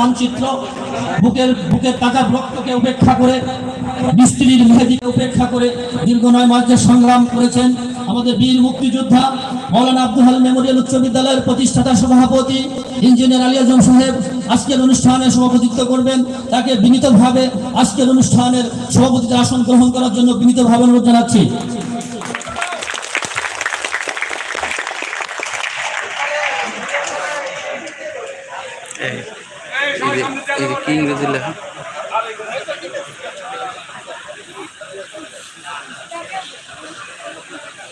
মানচিত্র, বুকের বুকের তাজা রক্তকে উপেক্ষা করে মিস্ত্রির মেহেদিকে উপেক্ষা করে দীর্ঘ নয় মাসের সংগ্রাম করেছেন আমাদের বীর মুক্তিযোদ্ধা মৌলানা আব্দুল মেমোরিয়াল উচ্চ বিদ্যালয়ের প্রতিষ্ঠাতা সভাপতি ইঞ্জিনিয়ার আলী আজম সাহেব আজকের অনুষ্ঠানে সভাপতিত্ব করবেন। তাকে বিনীতভাবে আজকের অনুষ্ঠানের সভাপতিতে আসন গ্রহণ করার জন্য বিনীতভাবে অনুরোধ জানাচ্ছি। যে যে কি ইংরেজি লেখা?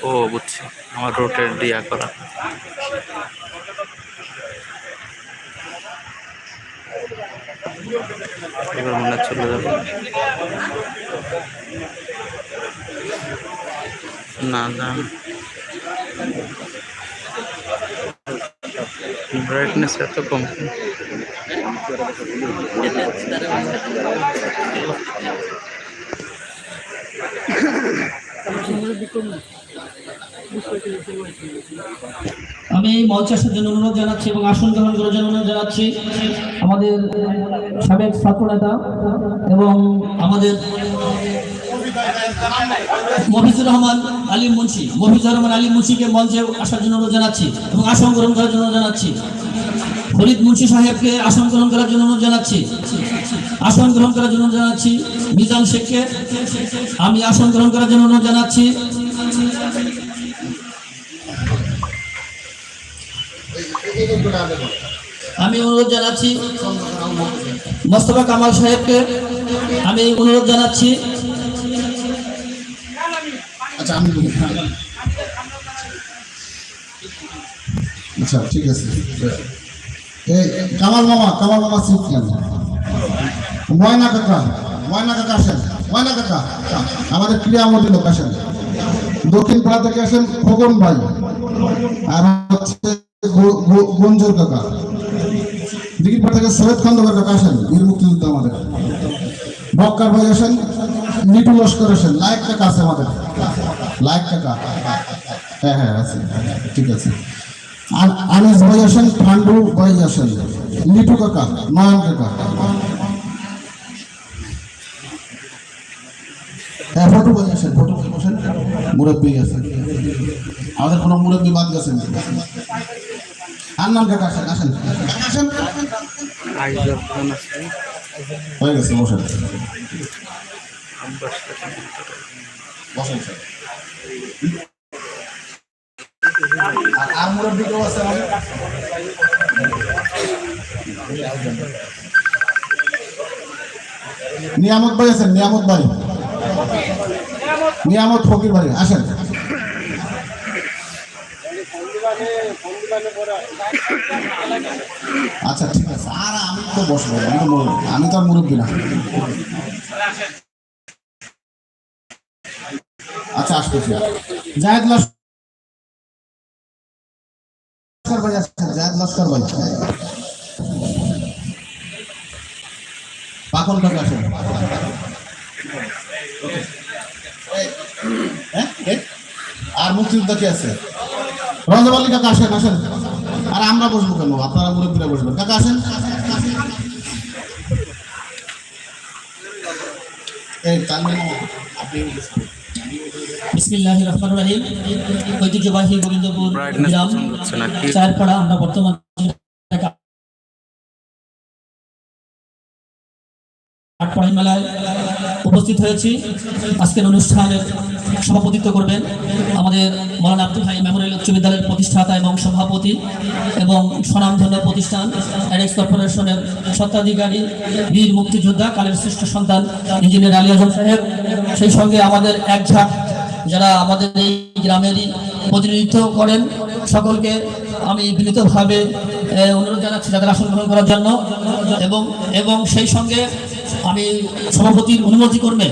ও, বুঝছি। আমার রোটের দিয়া করা। এবার মনে চলে যাবে। না না। ব্রাইটনেস এত কম। আমি মঞ্চে আসার জন্য অনুরোধ জানাচ্ছি এবং আসন গ্রহণ করার জন্য অনুরোধ জানাচ্ছি, আমাদের সাবেক ছাত্র নেতা এবং আমাদের মফিজুর রহমান আলী মুন্সি, মফিজুর রহমান আলী মুন্সিকে মঞ্চে আসার জন্য অনুরোধ জানাচ্ছি এবং আসন গ্রহণ করার জন্য জানাচ্ছি। ফরিদ মুন্সি সাহেবকে আসন গ্রহণ করার জন্য অনুরোধ জানাচ্ছি। আসন গ্রহণ করার জন্য জানাচ্ছি। মিজান শেখকে আমি আসন গ্রহণ করার জন্য অনুরোধ জানাচ্ছি। আমি অনুরোধ জানাচ্ছি। মোস্তফা কামাল সাহেবকে আমি অনুরোধ জানাচ্ছি। আচ্ছা আমি হ্যাঁ। আচ্ছা ঠিক আছে। কামাল মামা কামাল মামা সিট কেন? ময়না কাকা ময়না কাকা আসেন, ময়না কাকা, আমাদের ক্রিয়ামন্ত্রী লোক আসেন। দক্ষিণ পাড়া থেকে আসেন খোকন ভাই, আর হচ্ছে গঞ্জুর কাকা। দিঘির পাড়া থেকে সৈয়দ খন্দকার কাকা আসেন, বীর মুক্তিযুদ্ধ আমাদের। বক্কার ভাই আসেন লিটু লস্কর আসেন লাইক কাকা আছে আমাদের। লাইক কাকা। হ্যাঁ হ্যাঁ আছে। ঠিক আছে। আনিস ভাই আসেন পান্ডু ভাই আসেন। লিটু কাকা নয়ন কাকা। হ্যাঁ ফটো ফটো মুরব্বী আমাদের কোনো মুরব্বী বাদ ফোন আছে হয়ে গেছে নিয়ামত ভাই আছেন, নিয়ামত ভাই। নিয়ামত ফকির ভাই, আসেন। আচ্ছা ঠিক আছে। আর আমি তো বসবো, আমি তো আমি তো আর মুরব্বী না। আচ্ছা আসতেছি জায়দ হ্যাঁ? আর মুক্তিযোদ্ধা কি আছে? রঞ্জব আলী কাকা আসেন আসেন। আর আমরা বসবো কেন? আপনারা মুরব্বীরা বসবেন। কাকা আসেন? এই তানভীর আপনি বিসমিল্লাহ রহমান রাহিম। ঐতিহ্যবাহী গোবিন্দপুর Brightness গ্রাম পছন্দ হচ্ছে না, কি? চারপাড়া আমরা বর্তমান মেলায় উপস্থিত হয়েছি। আজকের অনুষ্ঠানের সভাপতিত্ব করবেন আমাদের মৌলানা আব্দুল হাই মেমোরিয়াল উচ্চ বিদ্যালয়ের প্রতিষ্ঠাতা এবং সভাপতি এবং স্বনামধন্য প্রতিষ্ঠান অ্যাডেক্স কর্পোরেশনের স্বত্বাধিকারী বীর মুক্তিযোদ্ধা কালের শ্রেষ্ঠ সন্তান ইঞ্জিনিয়ার আলী আজম সাহেব। সেই সঙ্গে আমাদের এক ঝাঁক যারা আমাদের এই গ্রামেরই প্রতিনিধিত্ব করেন, সকলকে আমি বিনীতভাবে অনুরোধ জানাচ্ছি তাদের আসন গ্রহণ করার জন্য। এবং এবং সেই সঙ্গে আমি সভাপতির অনুমতি করবেন